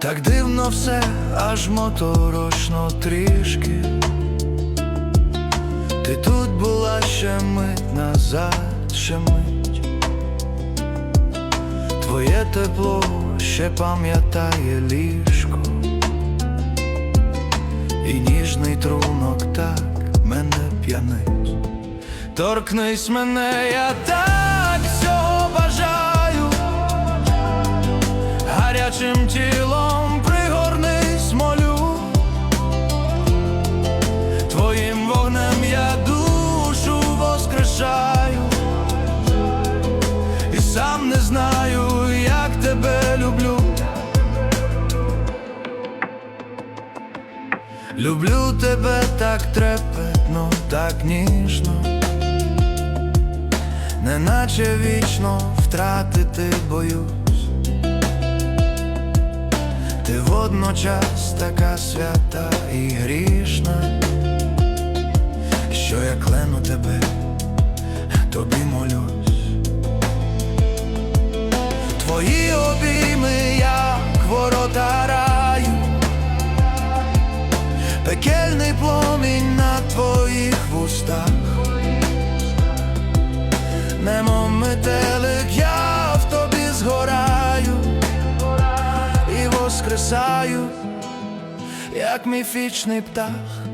Так дивно все, аж моторошно трішки. Ти тут була ще мить назад, ще мить. Твоє тепло ще пам'ятає ліжко, і ніжний трунок так мене п'янить. Торкнись мене, я так всього бажаю, гарячим тілом знаю, як тебе люблю. Люблю тебе так трепетно, так ніжно, неначе вічно втратити боюсь. Ти водночас така свята і грішна, що я клену тебе, пекельний пломінь на твоїх вустах, немов метелик, я в тобі згораю і воскресаю, як міфічний птах.